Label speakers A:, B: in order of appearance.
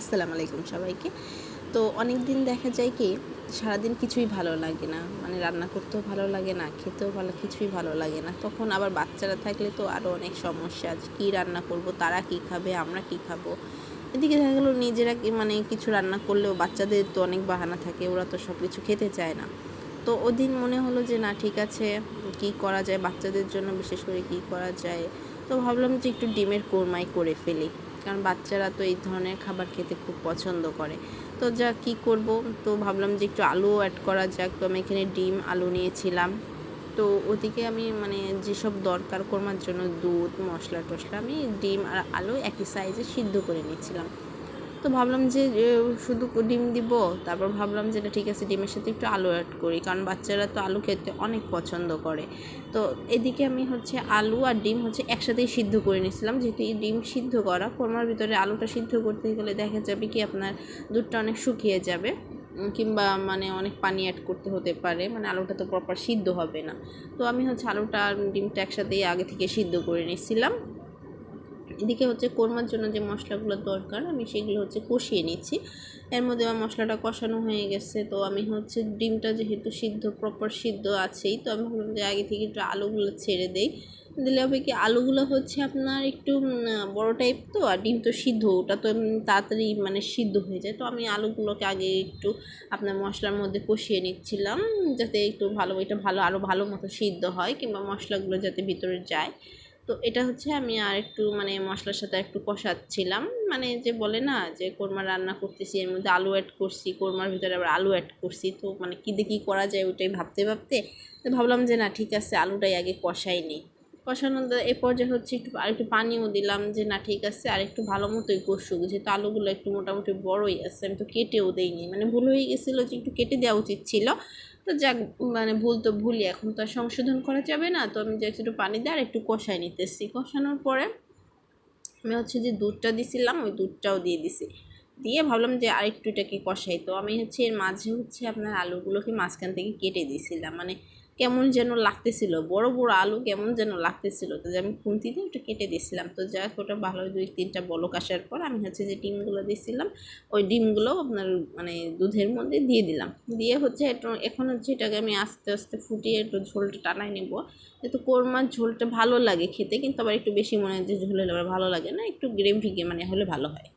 A: আসসালামু আলাইকুম সবাইকে। তো অনেক দিন দেখা যায় কি, সারাদিন কিছুই ভালো লাগে না। মানে রান্না করতেও ভালো লাগে না, খেতেও ভালো, কিছুই ভালো লাগে না। তখন আবার বাচ্চারা থাকলে তো আরও অনেক সমস্যা আছে, কী রান্না করব, তারা কী খাবে, আমরা কী খাব? এদিকে দেখা গেলো নিজেরা মানে কিছু রান্না করলেও বাচ্চাদের তো অনেক বাহানা থাকে, ওরা তো সব কিছু খেতে চায় না। তো ওদিন মনে হলো যে, না, ঠিক আছে, কী করা যায়, বাচ্চাদের জন্য বিশেষ করে কী করা যায়? তো ভাবলাম যে, একটু ডিমের কোরমাই করে ফেলি। কারণ বাচ্চারা তো এই ধরনের খাবার খেতে খুব পছন্দ করে। তো যা কি করব? তো ভাবলাম যে একটু আলুও অ্যাড করা যাক। তো আমি এখানে ডিম, আলু নিয়েছিলাম। তো ওদিকে আমি মানে যেসব দরকার কোরমার জন্য দুধ মশলা টশলা আমি ডিম আর আলু একই সাইজে সিদ্ধ করে নিয়েছিলাম। তো ভাবলাম যে শুধু ডিম দিব, তারপর ভাবলাম যে ঠিক আছে, ডিমের সাথে একটু আলু অ্যাড করি, কারণ বাচ্চারা তো আলু খেতে অনেক পছন্দ করে। তো এদিকে আমি হচ্ছে আলু আর ডিম হচ্ছে একসাথেই সিদ্ধ করে নিয়েছিলাম, যেহেতু এই ডিম সিদ্ধ করা, কোরমার ভিতরে আলুটা সিদ্ধ করতে গেলে দেখা যাবে কি আপনার দুধটা অনেক শুকিয়ে যাবে, কিংবা মানে অনেক পানি অ্যাড করতে হতে পারে মানে আলুটা তো প্রপার সিদ্ধ হবে না। তো আমি হচ্ছে আলুটা আর ডিমটা একসাথেই আগে থেকে সিদ্ধ করে নিয়েছিলাম। এদিকে হচ্ছে কোরমার জন্য যে মশলাগুলো দরকার, আমি সেগুলো হচ্ছে কষিয়ে নিচ্ছি। এর মধ্যে আমার মশলাটা কষানো হয়ে গেছে, তো আমি হচ্ছে ডিমটা যেহেতু সিদ্ধ প্রপার সিদ্ধ আছেই, তো আমি ভাবলাম যে আগে থেকে একটু আলুগুলো ছেড়ে দেই। দিলে হবে কি, আলুগুলো হচ্ছে আপনার একটু বড় টাইপ তো, আর ডিম তো সিদ্ধ, ওটা তো তাড়াতাড়ি মানে সিদ্ধ হয়ে যায়। তো আমি আলুগুলোকে আগে একটু আপনার মশলার মধ্যে কষিয়ে নিচ্ছিলাম, যাতে একটু ভালো, এটা ভালো আরও ভালো মতো সিদ্ধ হয়, কিংবা মশলাগুলো যাতে ভিতরে যায়। তো এটা হচ্ছে আমি আর একটু মানে মশলার সাথে একটু কষাচ্ছিলাম। মানে যে বলে না যে কোরমা রান্না করতেছি, এর মধ্যে আলু অ্যাড করছি, কোরমার ভিতরে আবার আলু অ্যাড করছি। তো মানে কী দিয়ে কী করা যায় ওটাই ভাবতে ভাবতে তো ভাবলাম যে না ঠিক আছে, আলুটাই আগে কষাই নিই কষানো এ পর্যায়ে হচ্ছে একটু আর একটু পানিও দিলাম যে, না, ঠিক আছে। আর একটু ভালো মতোই কষুক। যেহেতু আলুগুলো একটু মোটামুটি বড়ই আছে, আমি তো কেটেও দেইনি। মানে ভুল হয়ে গেছিল যে একটু কেটে দেওয়া উচিত ছিল। তো যাক মানে ভুল তো ভুলই। এখন তো আর সংশোধন করা যাবে না। তো আমি যে একটু পানি দিয়ে আর একটু কষাই নিতেছি। কষানোর পরে আমি হচ্ছে যে দুধটা দিছিলাম, ওই দুধটাও দিয়ে দিছি। দিয়ে ভাবলাম যে আর আরেকটু এটাকে কষাই। তো আমি হচ্ছে এর মাঝে হচ্ছে আপনার আলুগুলোকে মাঝখান থেকে কেটে দিয়েছিলাম মানে কেমন যেন লাগতেছিল, বড় বড় আলু কেমন যেন লাগতেছিল। তো যে আমি খুন্তি দিয়ে ওটা কেটে দিয়েছিলাম। তো যাক ওটা ভালো দুই তিনটা বলক আসার পর আমি হচ্ছে যে ডিমগুলো দিয়েছিলাম, ওই ডিমগুলো আপনার মানে দুধের মধ্যে দিয়ে দিলাম। দিয়ে হচ্ছে একটু এখন হচ্ছে এটাকে আমি আস্তে আস্তে ফুটিয়ে একটু ঝোলটা টানাই নেব। যেহেতু কোরমার ঝোলটা ভালো লাগে খেতে, কিন্তু আবার একটু বেশি মনে হয় যে ঝোল আবার ভালো লাগে না, একটু গ্রেভি মানে হলে ভালো হয়।